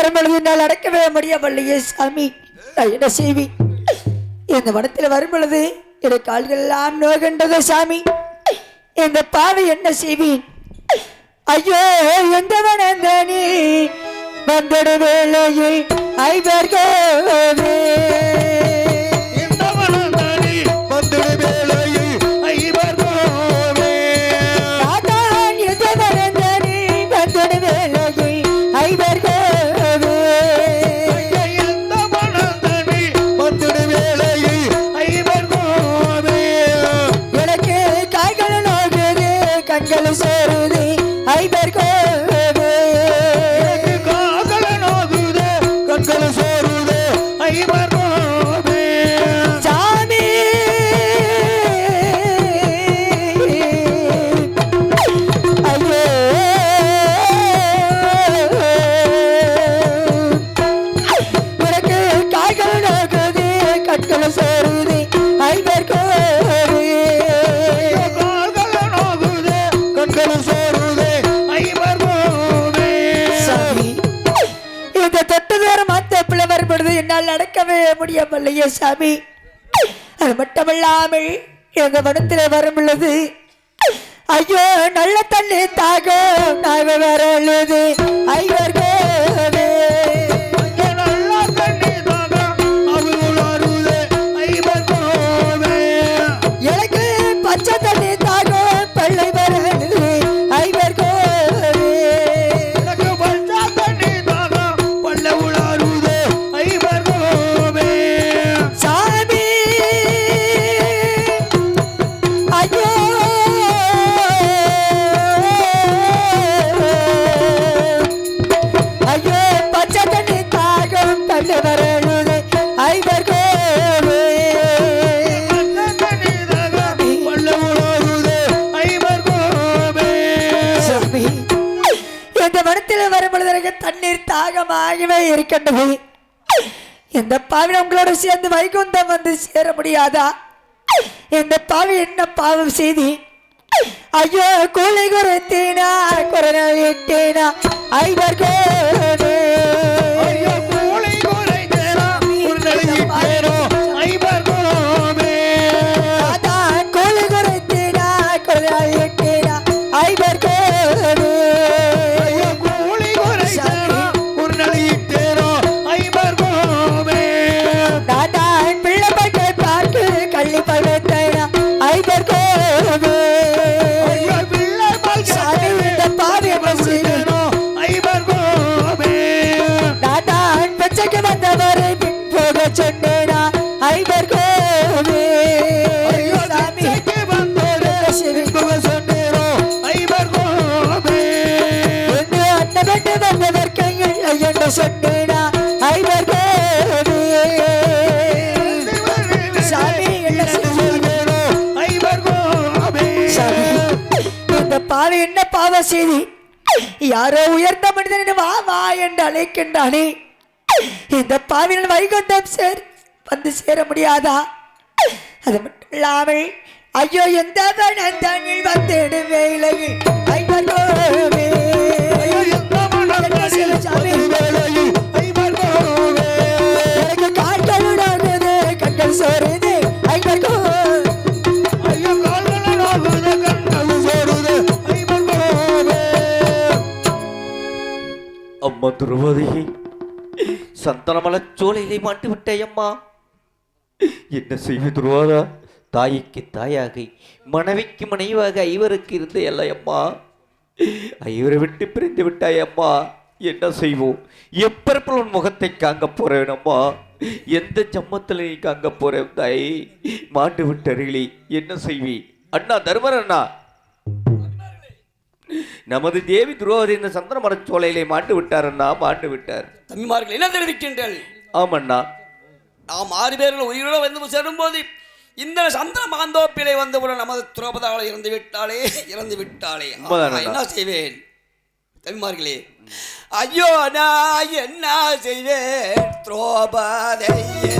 வரும்பொழுது என்னால் அடக்கவே முடியவில்லையே சாமி. நான் என்ன செய்வேன்? இந்த வனத்தில் வரும்பொழுது என் கால்கள் எல்லாம் நோகின்றது சாமி. இந்த பாவை என்ன செய்வேன்? ஐயோ எந்த வனந்தனி வந்தடு வேளையில் ஐவர்கோவே கண்கள் சேருது. ஐவர் நடக்கவே முடியவில்லையே சாமி. அது மட்டுமல்லாமல் எங்க மனத்தில் வரும் உள்ளது ஐயோ நல்ல தண்ணி தாகம் நாக வர ஐயோ தாகமாகவே இருக்கின்றது. எந்த பாவி உங்களோட சேர்ந்து வைகுந்தம் வந்து சேர முடியாதா? எந்த பாவி என்ன பாவம் செய்தி? ஐயோ கூலி குறைத்தீனா? குறை விட்டீனா? ஐவர் செய்தி. யாரோ உயர்ந்த மனிதன் வா வா என்று அழைக்கின்றானே. இந்த பாவியில் வைகுண்டம் சேர் வந்து சேர முடியாதா? அது மட்டும் இல்லாமல் ஐயோ எந்த வனந்தனில் வந்திடும் வேலையில். ஐயோ. எனக்கு உடாகுது, கண்கள் சோறுது ஐயோ, அம்மா துருவதியை சந்தனமலச் சோலையிலே மாட்டு விட்டாயம்மா என்ன செய்வது துருவாதா? தாய்க்கு தாயாக மனைவிக்கு மனைவாக ஐவருக்கு இருந்த எல்லையம்மா ஐவரை விட்டு பிரிந்து விட்டாயம்மா என்ன செய்வோம்? எப்பறப்பில் உன் முகத்தை காங்க போறேன் அம்மா? எந்த ஜம்மத்தில் நீ காங்க போறேன் தாய்? மாட்டு விட்டருளி என்ன செய்வி? அண்ணா தருமர் அண்ணா. நமது தேவி துரோதி இந்த சந்தன மரச்சோலையிலே மாண்டு விட்டார் அண்ணா மாண்டு விட்டார். தம்பிமார்கள் என்ன தெரிவிக்கின்றல் ஆமண்ணா. நாம் ஆறு பேர்கள் உயிரோடு வந்து சேரும்போது இந்த சந்திர மாந்தோப்பிலை வந்தவுடன் நமது துரோபதாவில் இறந்து விட்டாளே இறந்து. நான் என்ன செய்வேன்? தம்பிமார்களே ஐயோ நான் என்ன செய்வேன்? துரோபதையே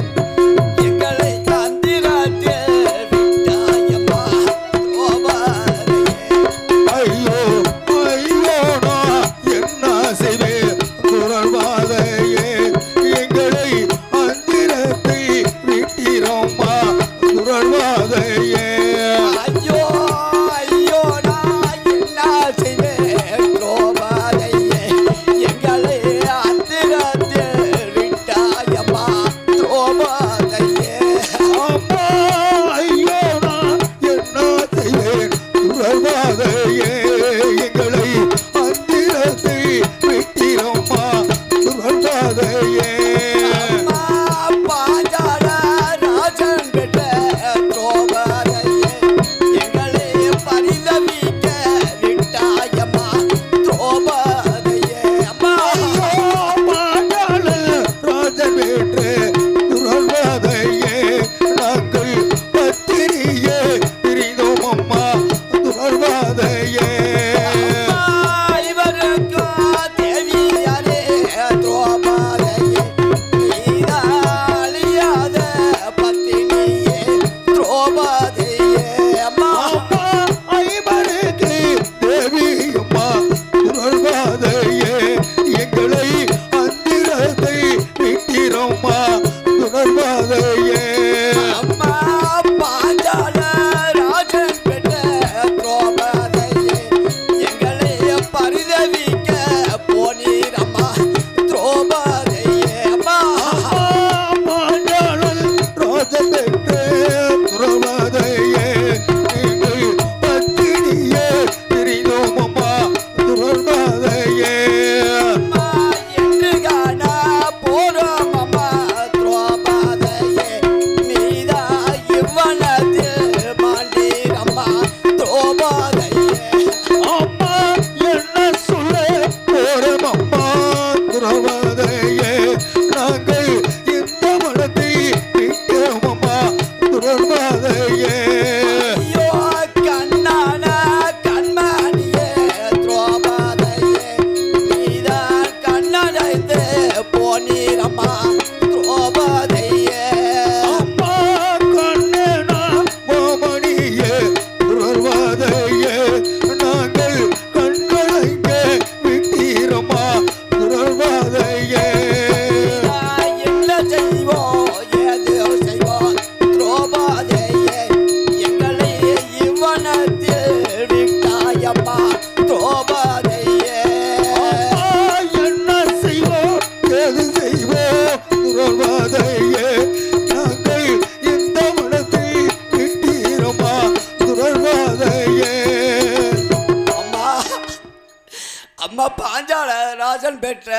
பெற்ற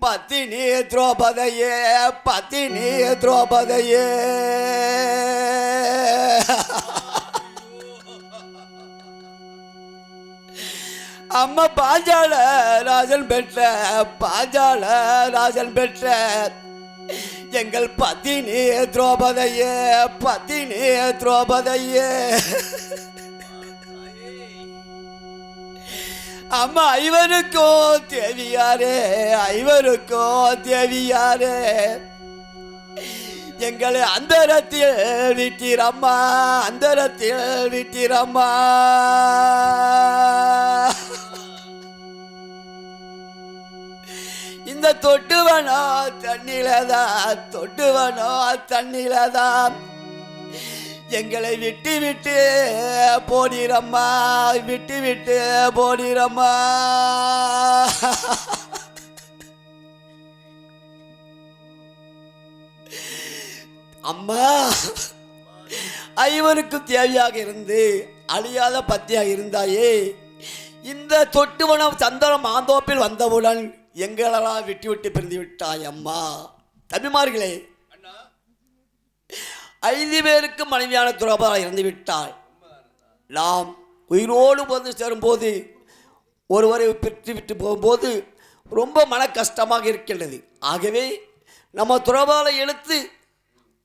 பத்தினி திரௌபதையே பத்தினி திரௌபதையே. அம்மா பாஞ்சால ராஜன் பெற்ற பாஞ்சால ராஜன் பெற்ற எங்கள் பத்தினி திரௌபதையே பத்தினி திரௌபதையே. அம்மா ஐவருக்கும் தேவியாரே ஐவருக்கும் தேவியாரே. எங்களை அந்தரத்தில் விட்டீரம்மா அந்தரத்தில் விட்டீரம்மா இந்த தொட்டுவனோ தண்ணிலதான் தொட்டுவனோ தண்ணிலதான். எங்களை விட்டு விட்டு போடிரம்மா விட்டு விட்டு போடிரம்மா அம்மா ஐவருக்கும் தேவையாக இருந்து அழியாத பத்தியாக இருந்தாயே இந்த தொட்டுவனம் சந்தனம் மாந்தோப்பில் வந்தவுடன் எங்களெல்லாம் விட்டு விட்டு பிரிந்து விட்டாய் அம்மா. தம்பிமார்களே ஐந்து பேருக்கு மனைவியான துரோபாக இறந்து விட்டாள் நாம் உயிரோடு வந்து சேரும்போது ஒருவரை பெற்று விட்டு போகும்போது ரொம்ப மன கஷ்டமாக இருக்கின்றது. ஆகவே நம்ம துறவாலை எடுத்து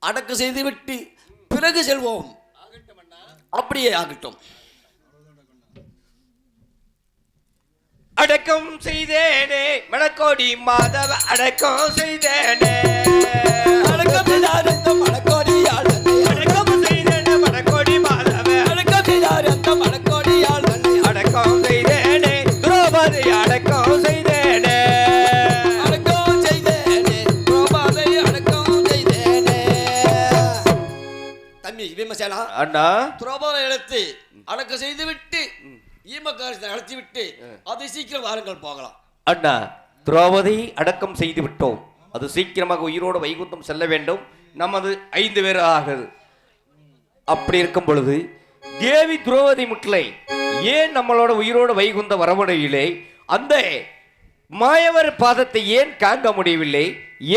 அடக்கு செய்துவிட்டு பிறகு செல்வோம். அப்படியே ஆகட்டும். அடக்கம் செய்தேனே மணக்கோடி மாதவ அடக்கம் செய்தேனே. அடக்கம் செய்தாரத்த அண்ணா. துரோபாதை எடுத்து அடக்கம் செய்து விட்டு ஈமக்காரத்தை நடத்தி விட்டு அதை சீக்கிரம் வாருங்கள் போகலாம். அண்ணா திரௌபதி அடக்கம் செய்து விட்டோம் அது சீக்கிரமாக உயிரோடு வைகுந்தம் செல்ல வேண்டும். நமது ஐந்து பேர் ஆகுது. அப்படி இருக்கும் பொழுது தேவி திரௌபதி முட்லை ஏன் நம்மளோட உயிரோடு வைகுந்த வரமுறையிலே அந்த மாயவர் பாதத்தை ஏன் காங்க முடியவில்லை?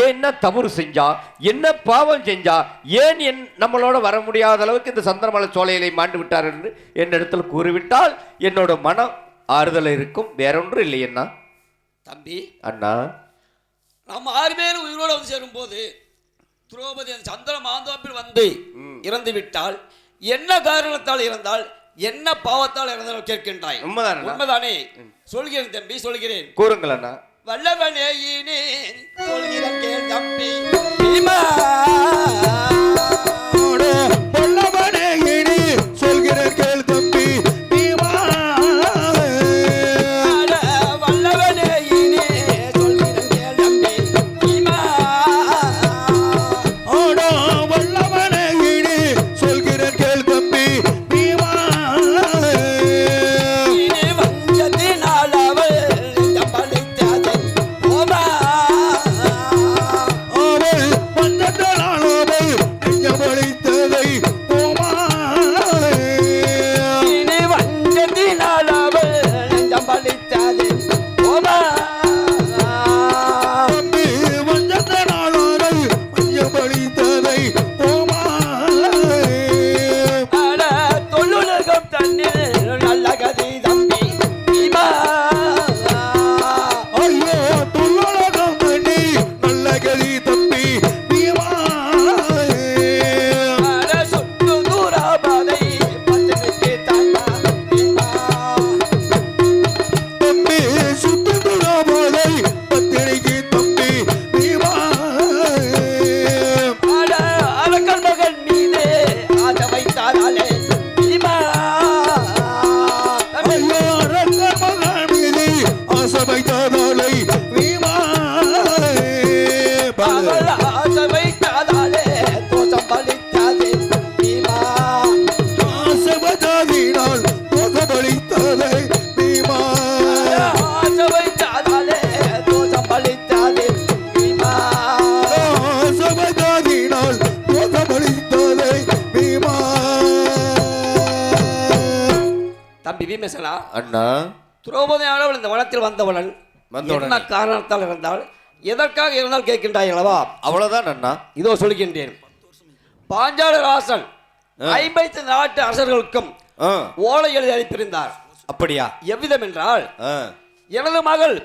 என்ன தவறு செஞ்சா என்ன பாவம் செஞ்சா ஏன் என் நம்மளோட வர முடியாத அளவுக்கு இந்த சந்திரமலை சோலையிலே மாண்டு விட்டார் என்று என்னிடத்தில் கூறிவிட்டால் என்னோட மனம் ஆறுதல் இருக்கும். வேறொன்று இல்லை அண்ணா. தம்பி. அண்ணா. நம்ம ஆறு பேர் உயிரோடு வந்து சேரும்போது திரௌபதி அந்த சந்திர மாந்தோப்பில் வந்து இறந்து விட்டால் என்ன காரணத்தால் இறந்தால் என்ன பாவத்தால் இறந்தால் கேட்கின்றாய்? உண்மைதானே சொல்கிறேன் தம்பி சொல்கிறேன். கூறுங்கள் அண்ணா. வல்லவனே இனி சொல்கிற கேள் தம்பி பீமா. தம்பி பீமேசனா அண்ணா. துரோபதியானவள் இந்த வனத்தில் வந்தவளன். என்ன காரணத்தால் இருந்தால் எதற்காக இருந்தால் கேட்கின்றாய் அல்லவா அவ்வளவுதான் அண்ணா. இதோ சொல்கின்றேன். பாஞ்சால ராசன் ஐம்பத்தி நாட்டு அரசர்களுக்கும் ஓலை எழுதி அனுப்பியிருந்தார் அப்படியா? எவ்விதம் என்றால் எனது மகள்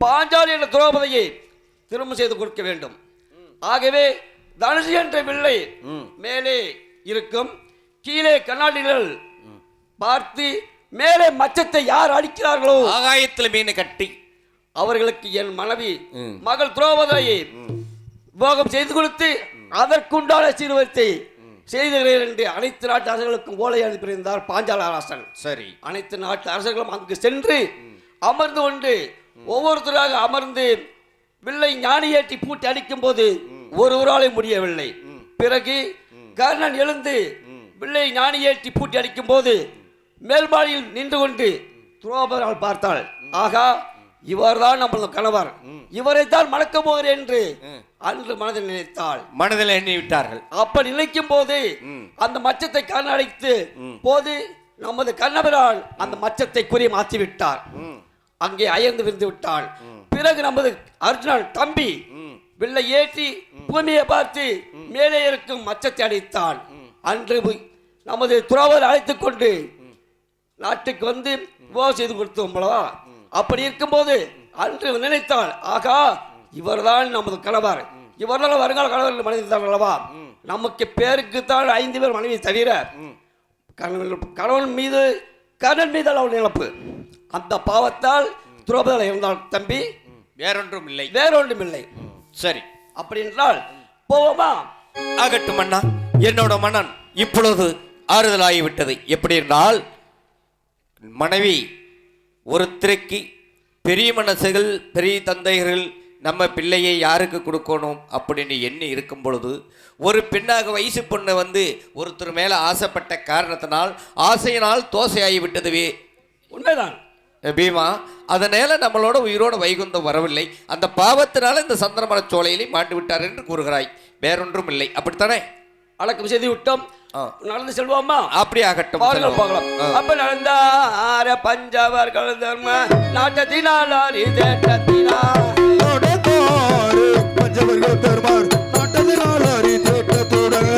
பாஞ்சாலி என்ற துரோபதியை திரும்ப செய்து கொடுக்க வேண்டும். ஆகவே தனுஷு என்ற வில்லை மேலே இருக்கும் கீழே கண்ணாடிகள் பார்த்து மேலே மச்சத்தை யார் அடிக்கிறார்களோ? ஆகாயத்துல மீன் கட்டி. அவர்களுக்கு என் மனைவி. மகள் துரோபதையை போகம் செய்து கொடுத்து அதற்குண்டான சீர்வரிசை செய்துகிறேன் என்று அனைத்து நாட்டு அரசர்களுக்கும் ஓலை அனுப்பியிருந்தார் பாஞ்சால அரசன். சரி. அனைத்து நாட்டு அரசர்களும் அங்கு சென்று அமர்ந்து கொண்டு ஒவ்வொருத்தராக அமர்ந்து வில்லை ஞானியேற்றி பூட்டி அடிக்கும் போது ஒருவராலே முடியவில்லை. பிறகு கர்ணன் எழுந்து வில்லை ஞானியேற்றி பூட்டி அடிக்கும் போது மேல்பாடியில் நின்று கொண்டு துரோபரால் பார்த்தாள். ஆகா இவர்தான் நம்மளது கணவர். இவரைத்தான் மணக்க போகிறேன் என்று அன்று மனதில் நினைத்தாள். மனதில் எண்ணி விட்டார்கள் அப்ப நினைக்கும் போது அந்த மச்சத்தை கண்ணடைத்து போது நமது கண்ணபிரான் அந்த மச்சத்தை குறி மாற்றி விட்டார் அங்கே அயர்ந்து விருந்து விட்டாள். பிறகு நமது அர்ஜுனன் தம்பி வில்லை ஏற்றி பூமியை பார்த்து மேலே இருக்கும் மச்சத்தை அடித்தான் அன்று நமது துறவர் அழைத்துக் கொண்டு நாட்டுக்கு வந்து விவாகம் செய்து கொடுத்தோம் அல்லவா அப்படி இருக்கும்போது அன்று நினைத்தாள் ஆகா இவர்தான் நமது கணவர். இவர்தான் வருங்கால கணவர் மனிதர் அல்லவா? நமக்கு பேருக்கு தான் ஐந்து பேர் மனைவி தவிர கணவன் கணவன் மீது கர்ணன் மீது அவள் நினப்பு அந்த பாவத்தால் துரோபதில் இருந்தாள் தம்பி. வேறொன்றும் இல்லை. வேறொன்றும் இல்லை. சரி. அப்படி என்றால் போவோமா? ஆகட்டும் அண்ணா. என்னோட மனன் இப்பொழுது ஆறுதலாகிவிட்டது. எப்படி என்றால் மனைவி ஒருத்தருக்கு பெரிய மனசுகள் பெரிய தந்தைகள் நம்ம பிள்ளையை யாருக்கு கொடுக்கணும் அப்படின்னு எண்ணி இருக்கும் பொழுது ஒரு பெண்ணாக வயசு பொண்ணு வந்து ஒருத்தர் மேலே ஆசைப்பட்ட காரணத்தினால் ஆசையினால் தோசையாகி விட்டதுவே. உண்மைதான். பீமா அதனால நம்மளோட உயிரோட வைகுந்தம் வரவில்லை. அந்த பாவத்தினால இந்த சந்திரமர சோலையிலே மாட்டு விட்டார் என்று கூறுகிறாய். வேறொன்றும் இல்லை. அப்படித்தானே? அடக்கம் செய்து விட்டோம். நடந்து செல்வோமா அப்படி ஆகட்டும். பார்க்கலாம் ஆ. அப்ப நடந்தார பஞ்சவர்கள் தர்ம நாட்டத்தினால் தேட்டத்தினால் நடந்தாரு பஞ்சவர்கள் பெருமார் நாட்டதினால் அறிந்தேட்டத்துடன்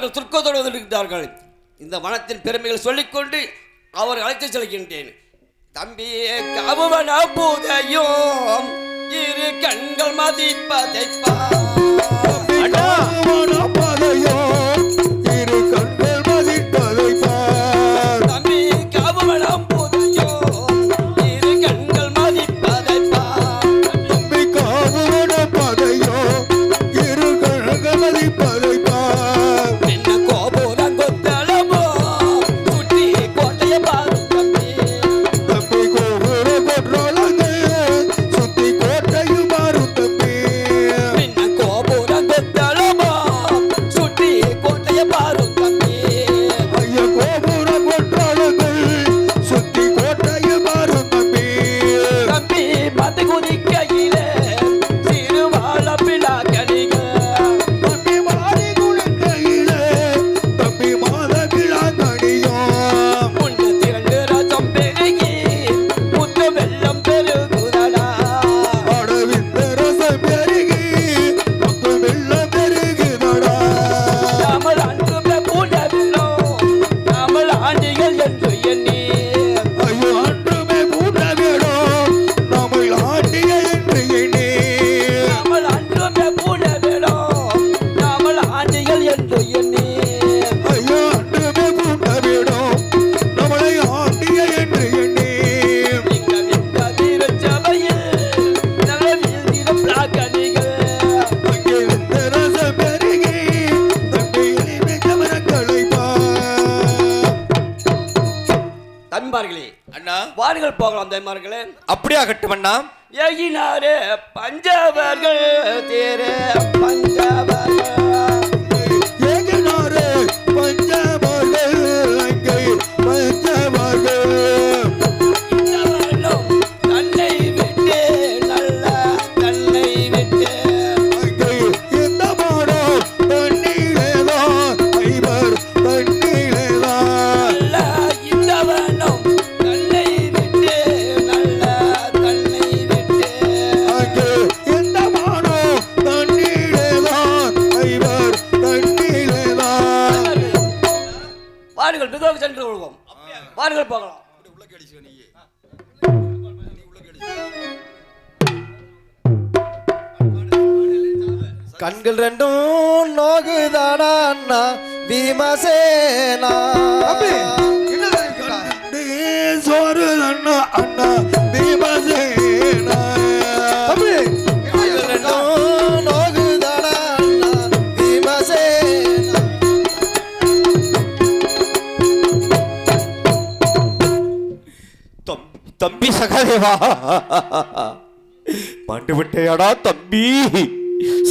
அவர்கள் தம்பிமார்கள் துர்க்கத்தோடு வந்திருக்கிறார்கள் இந்த வனத்தின் பெருமைகள் சொல்லிக்கொண்டு அவர் அழைத்து செல்கின்றேன். தம்பி கவுவன பூதையும் இரு கண்கள் மதிப்பதை போகலாம் தாய்மார்களே. அப்படியாகட்டும் அண்ணா ஏகினாரே பஞ்சவர்கள் தேரே பஞ்சவர்கள் கண்கள் ரெண்டும் நோகுதாடா அண்ணா? பீமசேனா சோறு அண்ணா அண்ணா பீமசேனா தம்பி தம்பி சகாதேவா? மாண்டு விட்டையாடா தம்பி.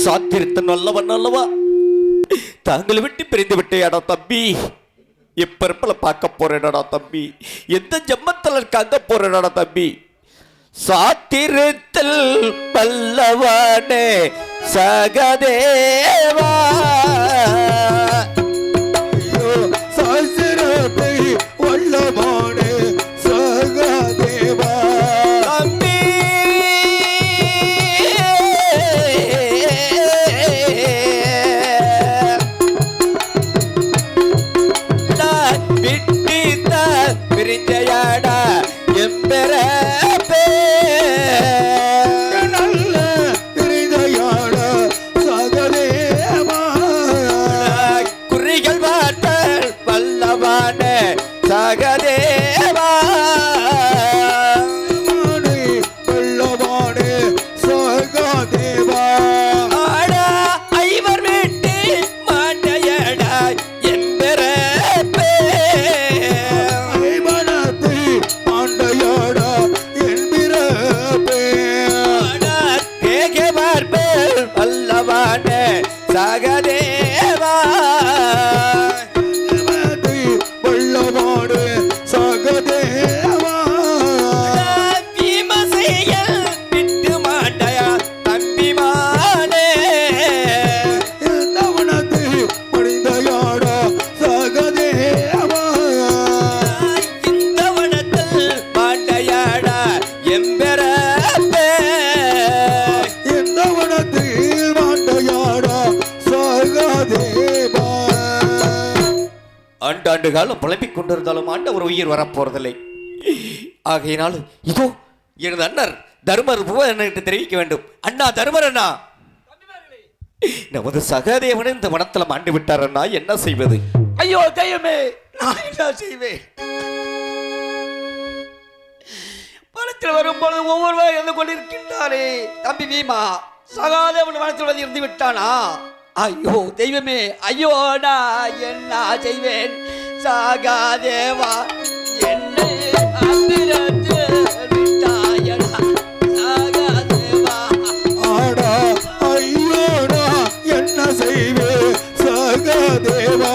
சாத்திருத்த நல்லவன் அல்லவா தாங்களை விட்டு பிரிந்து விட்டேடா தம்பி. எப்பரப்பல பார்க்க போறேனடா தம்பி. எந்த ஜம்மத்தில் இருக்காங்க போறேனடா தம்பி. சாத்திரத்தில் பல்லவானே சகதேவா. நான் விட்டு பிரிஞ்சையாடா. சகதேவா புலம்பிக் கொண்டிருந்தாலும் ஆண்டவர் உயிர் வரப்போறதில்லை. ஆகையினால் இதோ எனது அண்ணர் தர்மர் புவன் என்று தெரிவிக்க வேண்டும். அண்ணா தர்மர் அண்ணா. நமது சகதேவன் இந்த மனத்தில் மாண்டு விட்டார் அண்ணா என்ன செய்வது? ஐயோ தெய்வமே நான் என்ன செய்வேன்? மனத்தில் வரும்பொழுது ஒவ்வொருவர் இருந்து கொண்டிருக்கின்றாரே. தம்பி வீமா சகாதேவன் மனத்தில் வந்து இருந்து விட்டானா? ஐயோ தெய்வமே ஐயோ நான் என்ன செய்வேன்? சாகாதேவா. என்னை அதிரத்து விட்டாயடா. சாகாதேவா. ஆடா ஐயோடா என்ன செய்வே? சாகாதேவா.